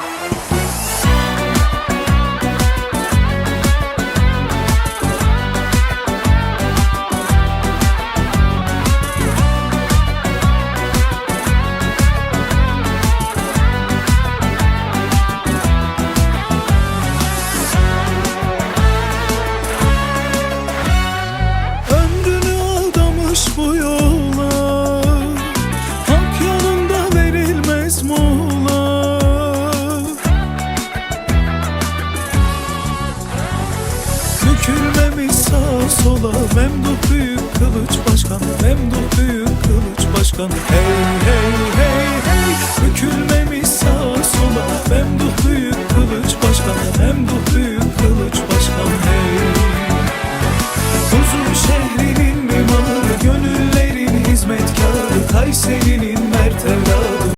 Bye. Bükülmemiş sağa sola? Memduh Büyük Kılıç Başkan Memduh Büyük Kılıç Başkan. Hey hey hey hey Bükülmemiş sağa sola? Memduh Büyük Kılıç Başkan Memduh Büyük Kılıç Başkan. Hey. Huzur şehrinin mimarı Gönüllerin hizmetkarı Kayseri'nin mertevladı